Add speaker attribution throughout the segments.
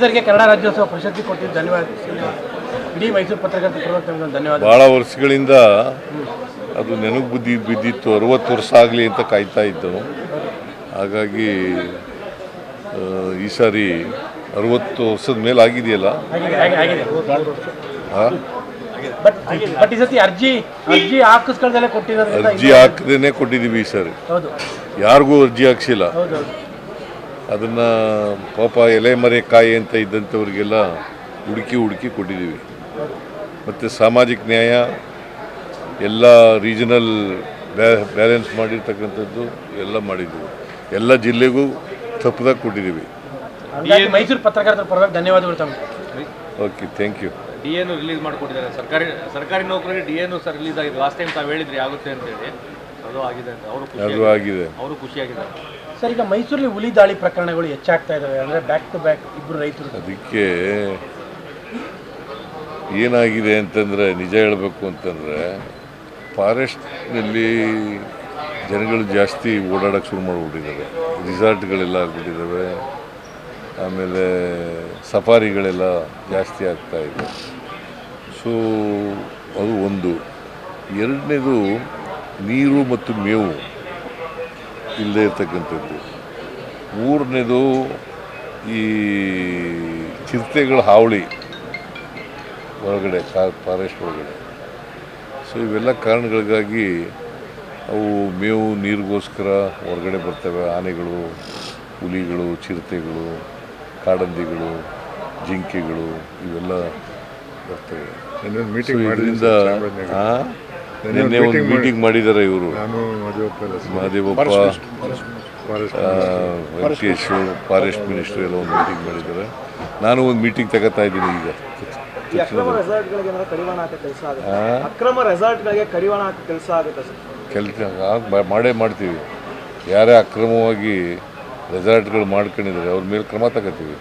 Speaker 1: ವಂಶಿ ಕನ್ನಡ ರಾಜ್ಯೋತ್ಸವ ಪ್ರಶಸ್ತಿ ಕೊಟ್ಟಿದ್ದು ಧನ್ಯವಾದ. ಇಡೀ ಮೈಸೂರು ಪತ್ರಕರ್ತರ ಒಂದು ಧನ್ಯವಾದ.
Speaker 2: ಭಾಳ ವರ್ಷಗಳಿಂದ ಅದು ನೆನಪು ಬುದ್ಧಿ ಬಿದ್ದಿತ್ತು ಅರುವತ್ತು ವರ್ಷ ಆಗಲಿ ಅಂತ ಕಾಯ್ತಾ ಇದ್ದವು. ಹಾಗಾಗಿ ಈ ಸಾರಿ ಅರುವತ್ತು ವರ್ಷದ ಮೇಲೆ ಆಗಿದೆಯಲ್ಲ?
Speaker 1: ಅರ್ಜಿ
Speaker 2: ಹಾಕದೇನೆ ಕೊಟ್ಟಿದ್ದೀವಿ ಈ ಸಾರಿ. ಯಾರಿಗೂ ಅರ್ಜಿ ಹಾಕ್ಸಿಲ್ಲ. ಅದನ್ನು ಪಾಪ ಎಲೆ ಮರೆ ಕಾಯಿ ಅಂತ ಇದ್ದಂಥವ್ರಿಗೆಲ್ಲ ಹುಡುಕಿ ಹುಡುಕಿ ಕೊಟ್ಟಿದ್ದೀವಿ. ಮತ್ತು ಸಾಮಾಜಿಕ ನ್ಯಾಯ ಎಲ್ಲ ರೀಜನಲ್ ಬ್ಯಾಲೆನ್ಸ್ ಮಾಡಿರ್ತಕ್ಕಂಥದ್ದು ಎಲ್ಲ ಮಾಡಿದ್ದೀವಿ. ಎಲ್ಲ ಜಿಲ್ಲೆಗೂ ತಪ್ಪದಾಗ ಕೊಟ್ಟಿದ್ದೀವಿ.
Speaker 1: ಮೈಸೂರು ಪತ್ರಕರ್ತರ ಪರವಾಗಿ ಧನ್ಯವಾದಗಳು ತಮ್ಮ
Speaker 2: okay thank you
Speaker 3: D N release ಮಾಡಿಕೊಟ್ಟಿದ್ದಾರೆ. ಸರ್ಕಾರಿ ಸರ್ಕಾರಿ ನೌಕರರಿಗೆ ಡಿ ಎನ್ ಸರ್ ರಿಲೀಸ್ ಆಗಿದೆ ಲಾಸ್ಟ್ ಟೈಮ್ ತಾವು ಹೇಳಿದ್ರಿ ಆಗುತ್ತೆ ಅಂತೇಳಿ. ಅದು ಆಗಿದೆ ಅಂತ. ಅವರು ಖುಷಿಯಾಗಿದ್ದಾರೆ.
Speaker 1: ಸರ್ ಈಗ ಮೈಸೂರಲ್ಲಿ ಹುಲಿ ದಾಳಿ ಪ್ರಕರಣಗಳು ಹೆಚ್ಚಾಗ್ತಾ ಇದಾವೆ. ಅಂದ್ರೆ ಬ್ಯಾಕ್ ಟು ಬ್ಯಾಕ್ ಇಬ್ಬರು ರೈತರು.
Speaker 2: ಅದಕ್ಕೆ ಏನಾಗಿದೆ ಅಂತಂದರೆ ನಿಜ ಹೇಳಬೇಕು ಅಂತಂದರೆ ಫಾರೆಸ್ಟ್ನಲ್ಲಿ ಜನಗಳು ಜಾಸ್ತಿ ಓಡಾಡೋಕ್ಕೆ ಶುರು ಮಾಡಿಬಿಟ್ಟಿದ್ದಾರೆ ರಿಸಾರ್ಟ್ಗಳೆಲ್ಲ ಆಗ್ಬಿಟ್ಟಿದ್ದಾವೆ ಆಮೇಲೆ ಸಫಾರಿಗಳೆಲ್ಲ ಜಾಸ್ತಿ ಆಗ್ತಾ ಇದೆ. ಸೊ ಅದು ಒಂದು. ಎರಡನೇದು ನೀರು ಮತ್ತು ಮೇವು ಇಲ್ಲದೆ ಇರ್ತಕ್ಕಂಥದ್ದು. ಮೂರನೇದು ಈ ಚಿರತೆಗಳ ಹಾವಳಿ ಹೊರಗಡೆ ಕಾ ಫಾರೆಸ್ಟ್ ಒಳಗಡೆ. ಸೊ ಇವೆಲ್ಲ ಕಾರಣಗಳಿಗಾಗಿ ಅವು ಮೇವು ನೀರಿಗೋಸ್ಕರ ಹೊರಗಡೆ ಬರ್ತವೆ. ಆನೆಗಳು ಹುಲಿಗಳು ಚಿರತೆಗಳು ಕಾಡಂದಿಗಳು ಜಿಂಕೆಗಳು ಇವೆಲ್ಲ ಬರ್ತವೆ.
Speaker 4: ಮೀಟಿಂಗ್
Speaker 2: ನಿನ್ನೆ ಒಂದು ಮೀಟಿಂಗ್ ಮಾಡಿದ್ದಾರೆ ಇವರು.
Speaker 4: ನಾನು ಮದುವೆ
Speaker 2: ಮಹದೇವಪ್ಪ ವೆಂಕಟೇಶ್ ಫಾರೆಸ್ಟ್ ಮಿನಿಸ್ಟರ್ ಎಲ್ಲ ಒಂದು ಮೀಟಿಂಗ್ ಮಾಡಿದ್ದಾರೆ. ನಾನು ಒಂದು ಮೀಟಿಂಗ್ ತಗೋತಾ ಇದ್ದೀನಿ ಈಗ.
Speaker 5: ಅಕ್ರಮ ರೆಸಾರ್ಟ್ಗಳಿಗೆ ಏನಾದ್ರು ಕಡಿವಾಣ ಹಾಕೋ ಕೆಲಸ ಆಗುತ್ತೆ?
Speaker 2: ಆ?
Speaker 5: ಅಕ್ರಮ ರೆಸಾರ್ಟ್ಗಳಿಗೆ ಕಡಿವಾಣ ಹಾಕೋ ಕೆಲಸ ಆಗುತ್ತೆ ಸರ್?
Speaker 2: ಕೆಲಸ ಮಾಡೇ ಮಾಡ್ತೀವಿ. ಯಾರೇ ಅಕ್ರಮವಾಗಿ ರೆಸಾರ್ಟ್ಗಳು ಮಾಡ್ಕೊಂಡಿದ್ದಾರೆ ಅವ್ರ ಮೇಲೆ ಕ್ರಮ ತಗೋತೀವಿ.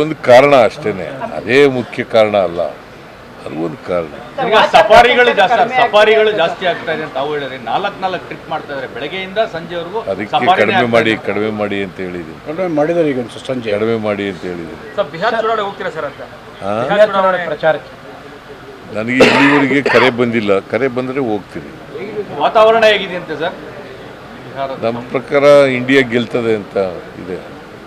Speaker 2: ಒಂದು ಕಾರಣ ಅಷ್ಟೇನೆ. ಅದೇ ಮುಖ್ಯ ಕಾರಣ ಅಲ್ಲ. ಅದು ಒಂದು ಕಾರಣ.
Speaker 3: ಈಗ ಸಫಾರಿಗಳು ಜಾಸ್ತಿ ಸಫಾರಿಗಳು ಜಾಸ್ತಿ ಆಗ್ತಾ ಇದೆ ಅಂತ ತಾವು ಹೇಳಿದ್ರೆ ನಾಲ್ಕು ನಾಲ್ಕು ಟ್ರಿಪ್ ಮಾಡ್ತಾ ಇದ್ದಾರೆ. ಬೆಳಗ್ಗೆಯಿಂದ ಸಂಜೆವರೆಗೂ
Speaker 2: ಅದಕ್ಕೆ ಕಡಿಮೆ ಮಾಡಿ. ಕಡಿಮೆ ಮಾಡಿ ಅಂತ ಹೇಳಿದ್ದೀನಿ.
Speaker 4: ಕಡಿಮೆ ಮಾಡಿದ್ದಾರೆ ಈಗ ಒಂದು ಸಂಜೆ.
Speaker 2: ಕಡಿಮೆ ಮಾಡಿ ಅಂತ ಹೇಳಿದ್ದೀನಿ.
Speaker 3: ಸರ್ ಬಿಹಾರ್ ಚುನಾವಣೆ ಹೋಗ್ತೀರಾ ಸರ್ ಅಂತ?
Speaker 1: ಬಿಹಾರ್ ಚುನಾವಣೆ ಪ್ರಚಾರಕ್ಕೆ.
Speaker 2: ನನಗೆ ಇಲ್ಲಿವರೆಗೆ ಕರೆ ಬಂದಿಲ್ಲ. ಕರೆ ಬಂದರೆ ಹೋಗ್ತೀನಿ.
Speaker 3: ವಾತಾವರಣ ಹೇಗಿದೆ ಅಂತ ಸರ್?
Speaker 2: ನಮ್ಮ ಪ್ರಕಾರ ಇಂಡಿಯಾ ಗೆಲ್ತದೆ ಅಂತ ಇದೆ.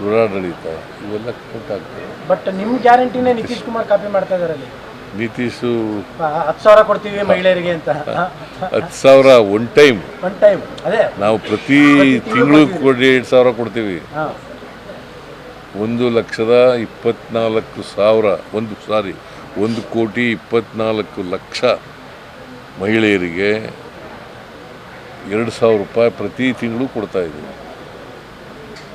Speaker 2: ದುರಾಡಳಿತ ಇವೆಲ್ಲ ಆಗ್ತವೆ.
Speaker 1: ಬಟ್ ನಿಮ್ಮ ಗ್ಯಾರಂಟಿನೇ ನಿತೀಶ್ ಕುಮಾರ್ ಕಾಪಿ ಮಾಡ್ತಾ ಇದ್ದಾರೆ ಅಲ್ಲಿ
Speaker 2: ನಿತೀಶು
Speaker 1: ಹತ್ತು ಸಾವಿರ ಕೊಡ್ತೀವಿ ಮಹಿಳೆಯರಿಗೆ ಅಂತ.
Speaker 2: ಹತ್ತು ಸಾವಿರ ಒನ್ ಟೈಮ್
Speaker 1: ಒನ್ ಟೈಮ್ ಅದೇ?
Speaker 2: ನಾವು ಪ್ರತಿ ತಿಂಗಳು ಕೊಡಿ ಎರಡು ಸಾವಿರ ಕೊಡ್ತೀವಿ. ಒಂದು ಲಕ್ಷದ ಇಪ್ಪತ್ನಾಲ್ಕು ಸಾವಿರ ಒಂದು ಸಾರಿ ಒಂದು ಕೋಟಿ ಇಪ್ಪತ್ನಾಲ್ಕು ಲಕ್ಷ ಮಹಿಳೆಯರಿಗೆ ಎರಡು ಸಾವಿರ ರೂಪಾಯಿ ಪ್ರತಿ ತಿಂಗಳು ಕೊಡ್ತಾ ಇದ್ದೀವಿ
Speaker 1: ಅಲ್ಲ ನಿಮಗೆ ವರ್ಕ್ ಆದಾಗ